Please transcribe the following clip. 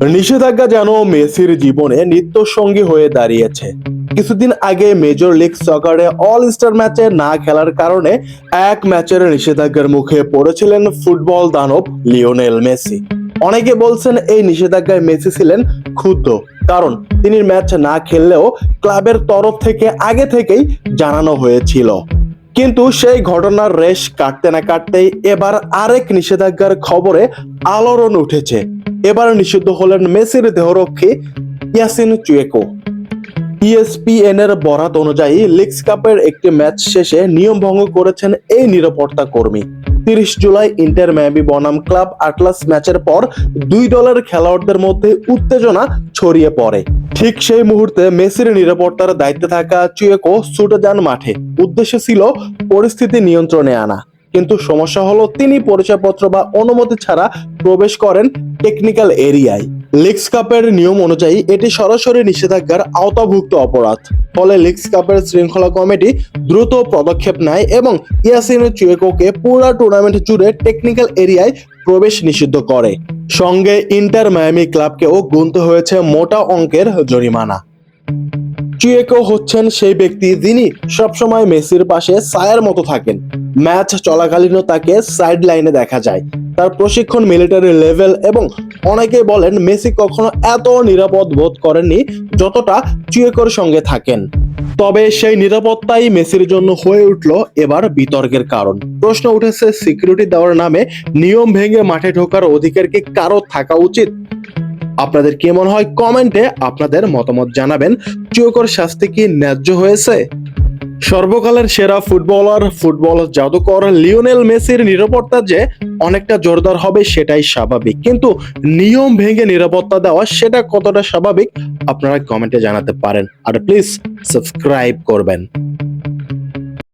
নিষেধাজ্ঞা যেন মেসির জীবনে নিত্য সঙ্গী হয়ে দাঁড়িয়েছে। কিছুদিন আগে মেজর লিগ সকারে অল স্টার ম্যাচে না খেলার কারণে এক ম্যাচের নিষেধাজ্ঞার মুখে পড়েছিলেন ফুটবল দানব লিওনেল মেসি। অনেকে বলছেন এই নিষেধাজ্ঞায় মেসি ছিলেন ক্ষুব্ধ, কারণ তিনি ম্যাচ না খেললেও ক্লাবের তরফ থেকে আগে থেকেই জানানো হয়েছিল। কিন্তু সেই ঘটনার রেশ কাটতে না কাটতেই এবার আরেক নিষেধাজ্ঞার খবরে আলোড়ন উঠেছে। এবার নিষিদ্ধ হলেন মেসির দেহরক্ষী ইয়াসিন চুয়েকো। ইএসপিএন এর বরাত অনুযায়ী লিগস কাপের একটি ম্যাচ শেষে নিয়ম ভঙ্গ করেছেন এই নিরাপত্তা কর্মী। তিরিশ জুলাই ইন্টার ম্যাবি বনাম ক্লাব আটলাস ম্যাচের পর দুই দলের খেলোয়াড়দের মধ্যে উত্তেজনা ছড়িয়ে পড়ে। ঠিক সেই মুহূর্তে মেসির নিরাপত্তার দায়িত্বে থাকা চুয়েকো ছুটে যান মাঠে। উদ্দেশ্য ছিল পরিস্থিতি নিয়ন্ত্রণে আনা। কিন্তু সমস্যা হলো তিনি পরিচয়পত্র বা অনুমতি ছাড়া প্রবেশ করেন টেকনিক্যাল এরিয়ায়। লিগস কাপের নিয়ম অনুযায়ী এটি সরাসরি নিষেধাজ্ঞার আওতাভুক্ত অপরাধ। ফলে লিগস কাপের শৃঙ্খলা কমিটি দ্রুত পদক্ষেপ নেয় এবং ইয়াসিন চুয়েকোকে পুরো টুর্নামেন্ট জুড়ে টেকনিক্যাল এরিয়ায় প্রবেশ নিষিদ্ধ করে। সঙ্গে ইন্টার মায়ামি ক্লাবকেও গুনতে হয়েছে মোটা অঙ্কের জরিমানা। চুয়েকো হচ্ছেন সেই ব্যক্তি যিনি সবসময় মেসির পাশে সায়ের মতো থাকেন। ম্যাচ চলাকালীনও তাকে সাইড লাইনে দেখা যায়। তার প্রশিক্ষণ মিলিটারি লেভেল এবং অনেকে বলেন মেসি কখনো এত নিরাপদ বোধ করেননি যতটা চুয়েকোর সঙ্গে থাকেন। তবে সেই নিরাপত্তাই মেসির জন্য হয়ে উঠল এবার বিতর্কের কারণ। প্রশ্ন উঠেছে সিকিউরিটি দেওয়ার নামে নিয়ম ভেঙে মাঠে ঢোকার অধিকার কি কারও থাকা উচিত? আপনাদের কি কেমন হয় কমেন্টে আপনাদের মতামত জানাবেন। চুয়োকর শাস্তি কি ন্যায্য হয়েছে? সর্বকালের সেরা ফুটবলার, ফুটবল জাদুকর লিওনেল মেসির নিরাপত্তা যে অনেকটা জোরদার হবে সেটাই স্বাভাবিক। কিন্তু নিয়ম ভেঙে নিরাপত্তা দেওয়া সেটা কতটা স্বাভাবিক, আপনারা কমেন্টে জানাতে পারেন। আর প্লিজ সাবস্ক্রাইব করবেন।